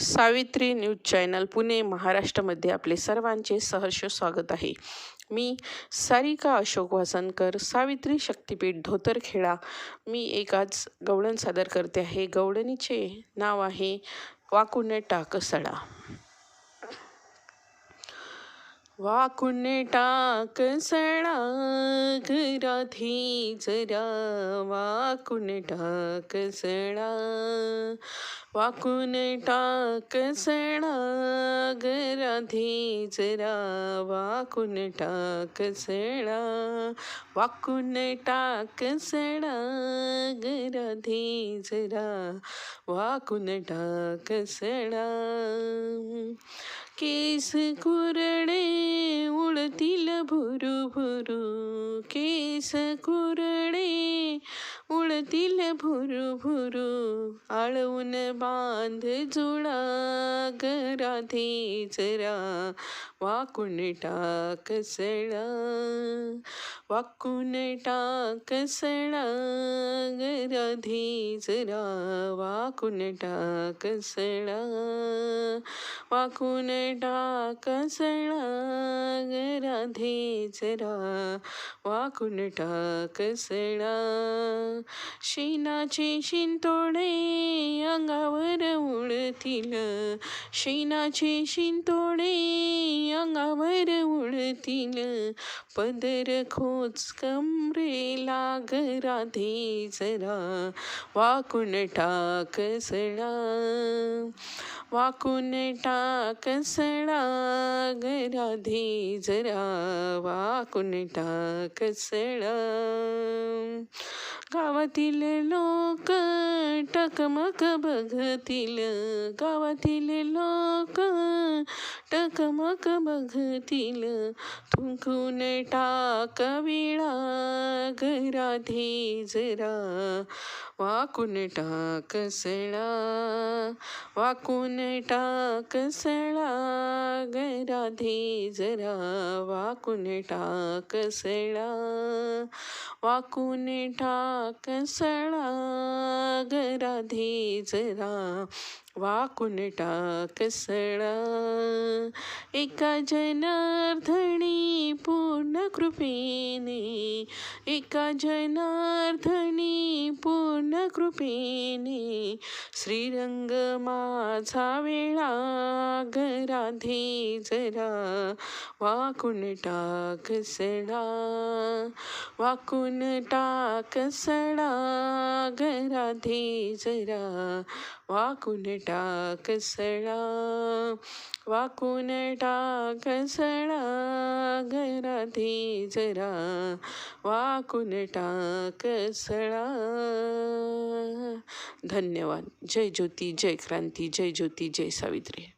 Savitri news channel Pune महाराष्ट्रामध्ये आपले सर्वांचे सहर्ष स्वागत आहे. मी सारिका अशोक वासनकर सावित्री शक्तिपीठ धोतरखेडा. मी एक आज गवळण सादर करते आहे. गवळणीचे नाव आहे वाकुणे टाकसडा वाकुणे टाकसडा घराधी जरा. वाकुणे टाकसडा वाकून सेणा घराधी जरा. वाकून टाकसडा वाकून सेणा घराधी जरा. वाकून सेणा. केस कुरडे उडतील भुरू भुरू केस कुरडे उडतील भुरू भुरू आळवून बांध जुळा घराधी जरा वाकून टाकसळा वाकून टाकसळा घराधी जरा वाकून टाकसळा वाकून टाकसळा घराधी जरा वाकून टाकसळा शेणाचे शिंतोडे अंगावर उडतील. शेणाचे शिंतोडे अंगावर उडतील. पदर खोच कमरेला घराधे जरा. वाकून टाकसळा वाकून टाकसळा घराधे जरा. वाकून टाकसळा गावातील लोक टकमक बघतील. गावातील लोक टकमक बघतील. थुंकून टाक विळा घराधी जरा. वाकून टाकसळा वाकून टाकसळा घराधी जरा वाकून टाकसळा वाकून टाकसळा गराधे जरा वाकून टाकसळा. एका जनार्धणी पूर्ण कृपेने एका जनार्धणी पूर्ण कृपेने श्रीरंग माझा वेळा घराधे जरा. वाकून टाकसळा वाकून टाकसळा घराधे जरा. वाकून टाकसळा वाकून टाकसळा घराधे जरा वाकून टाकसळा धन्यवाद. जय ज्योती जय क्रांती जय ज्योती जय सावित्री.